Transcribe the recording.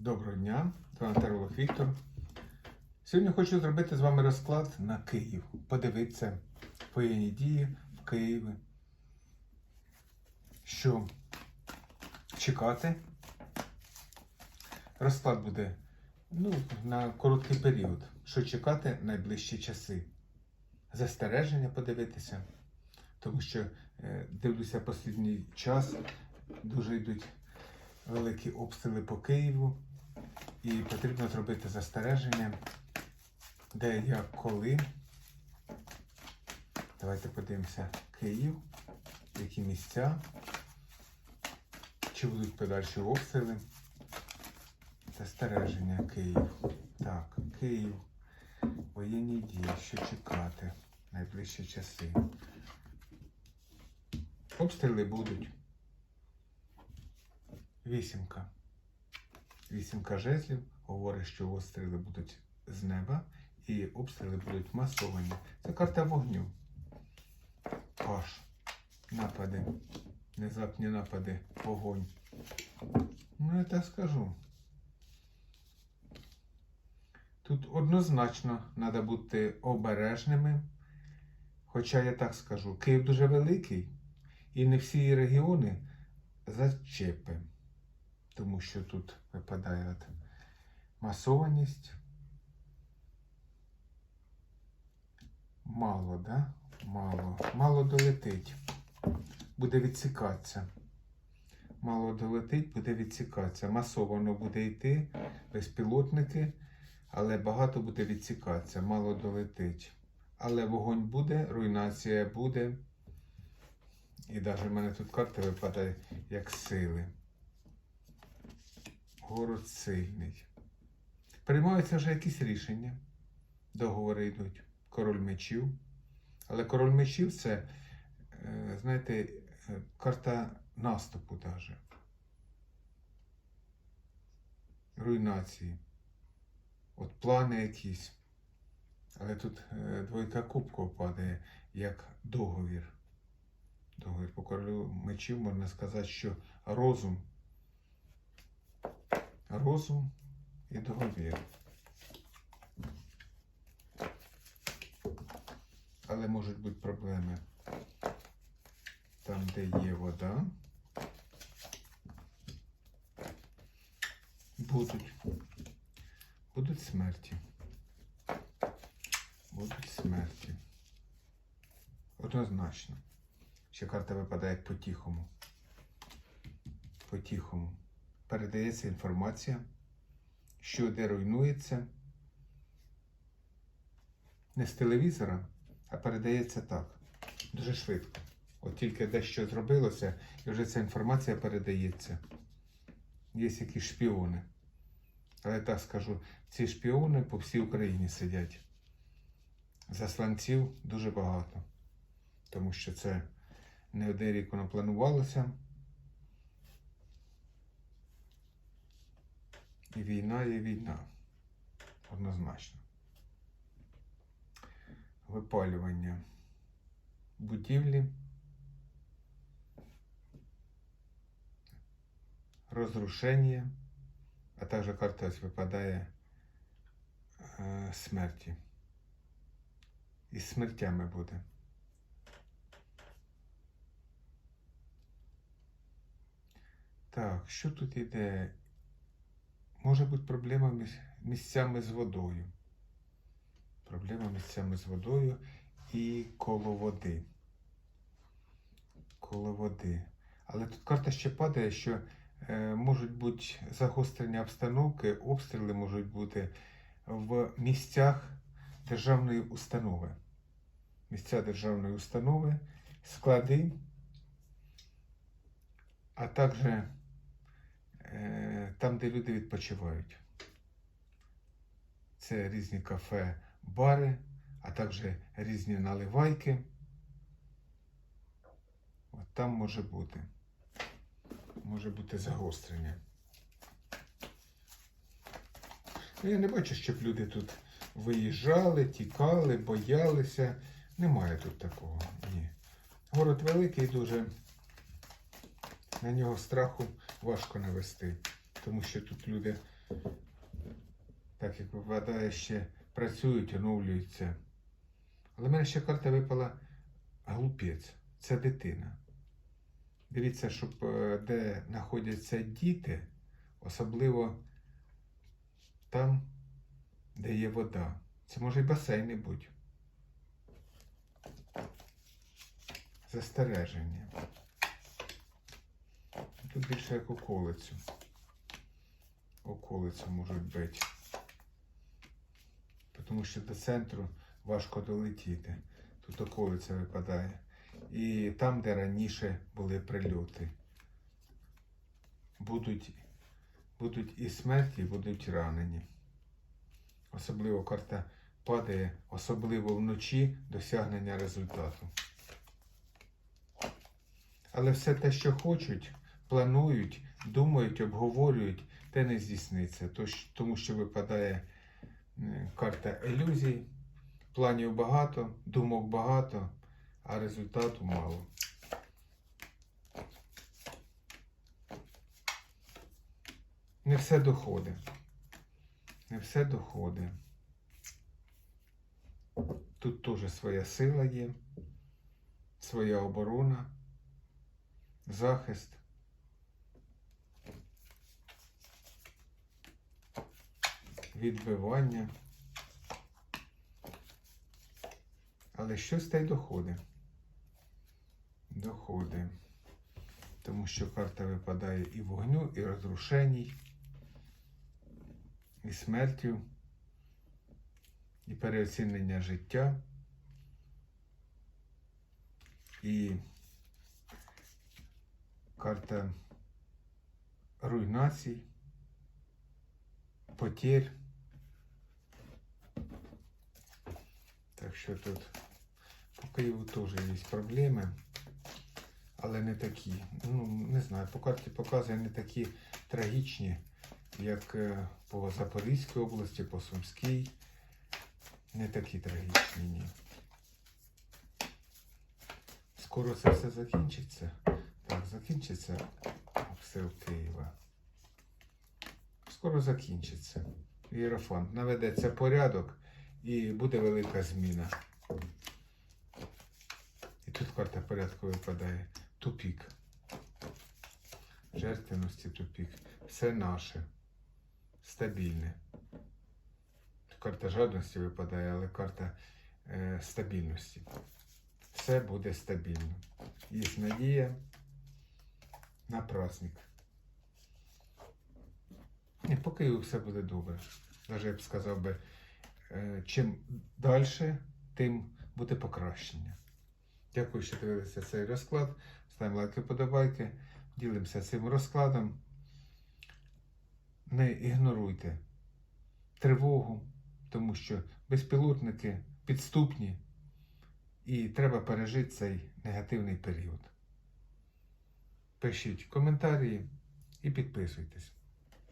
Доброго дня, Таролог Віктор. Сьогодні хочу зробити з вами розклад на Київ. Подивитися воєнні дії в Києві. Що чекати. Розклад буде ну, на короткий період. Що чекати найближчі часи. Застереження подивитися. Тому що е, дивлюся останній час, дуже йдуть великі обстріли по Києву, і потрібно зробити застереження, де, як, коли. Давайте подивимося Київ, які місця, чи будуть подальші обстріли. Застереження Київ. Так, Київ. Воєнні дії, що чекати найближчі часи. Обстріли будуть. Вісімка. Вісімка жезлів говорить, що обстріли будуть з неба і обстріли будуть масовані. Це карта вогню. Паш. Напади. Внезапні напади. Вогонь. Ну, я так скажу. Тут однозначно треба бути обережними. Хоча я так скажу, Київ дуже великий, і не всі регіони зачепи тому що тут випадає от масованість. Мало, да? Мало. Мало долетить. Буде відсікатися. Мало долетить, буде відсікатися. Масовано буде йти, безпілотники, але багато буде відсікатися, мало долетить. Але вогонь буде, руйнація буде. І навіть в мене тут карта випадає як сили город сильний. Приймаються вже якісь рішення, договори йдуть, король мечів. Але король мечів це, е, знаєте, е, карта наступу даже. Руйнації. От плани якісь. Але тут е, двойка кубків падає як договір. Договір по королю мечів можна сказати, що розум розум і договір. Але можуть бути проблеми там, де є вода. Будуть. Будуть смерті. Будуть смерті. Однозначно. Ще карта випадає по-тихому. По-тихому передається інформація, що де руйнується. Не з телевізора, а передається так. Дуже швидко. От тільки дещо зробилося, і вже ця інформація передається. Є якісь шпіони. Але так скажу, ці шпіони по всій Україні сидять. Засланців дуже багато. Тому що це не один рік воно планувалося. І війна є війна. Однозначно. Випалювання будівлі. Розрушення, а також карта випадає е, смерті. І смертями буде. Так, що тут іде? Може бути проблема міс- місцями з водою. Проблема місцями з водою і коло води. Коло води. Але тут карта ще падає, що е, можуть бути загострення обстановки, обстріли можуть бути в місцях державної установи. Місця державної установи, склади, а також там, де люди відпочивають. Це різні кафе, бари, а також різні наливайки. От там може бути. Може бути загострення. Ну, я не бачу, щоб люди тут виїжджали, тікали, боялися. Немає тут такого. Ні. Город великий дуже. На нього страху важко навести, тому що тут люди Так як випадає, ще працюють, оновлюються. Але в мене ще карта випала глупець. Це дитина. Дивіться, щоб е, де знаходяться діти, особливо там, де є вода. Це може й басейни бути. Застереження. Тут більше як околицю. Околицю можуть бити. Тому що до центру важко долетіти. Тут околиця випадає. І там, де раніше були прильоти. Будуть, будуть і смерті, і будуть ранені. Особливо карта падає, особливо вночі досягнення результату. Але все те, що хочуть, планують, думають, обговорюють, те не здійсниться. Тому що випадає карта ілюзій, планів багато, думок багато, а результату мало. Не все доходить. Не все доходить. Тут теж своя сила є, своя оборона, захист. Відбивання. Але щось та й доходить. Доходить. Тому що карта випадає і вогню, і розрушеній, і смертю, і переоцінення життя, і карта руйнацій, потерь. Так що тут по Києву теж є проблеми, але не такі. Ну, не знаю, по карті показує не такі трагічні, як е, по Запорізькій області, по Сумській. Не такі трагічні, ні. Скоро це все закінчиться. Так, закінчиться все в Києва. Скоро закінчиться. Єрофант. Наведеться порядок і буде велика зміна. І тут карта порядку випадає. Тупік. Жертвеності тупік. Все наше. Стабільне. Карта жадності випадає, але карта е, стабільності. Все буде стабільно. Є надія на праздник. І по Києву все буде добре. Навіть я б сказав би, чим далі, тим буде покращення. Дякую, що дивилися цей розклад. Ставимо лайки, подобайки, ділимося цим розкладом. Не ігноруйте тривогу, тому що безпілотники підступні і треба пережити цей негативний період. Пишіть коментарі і підписуйтесь.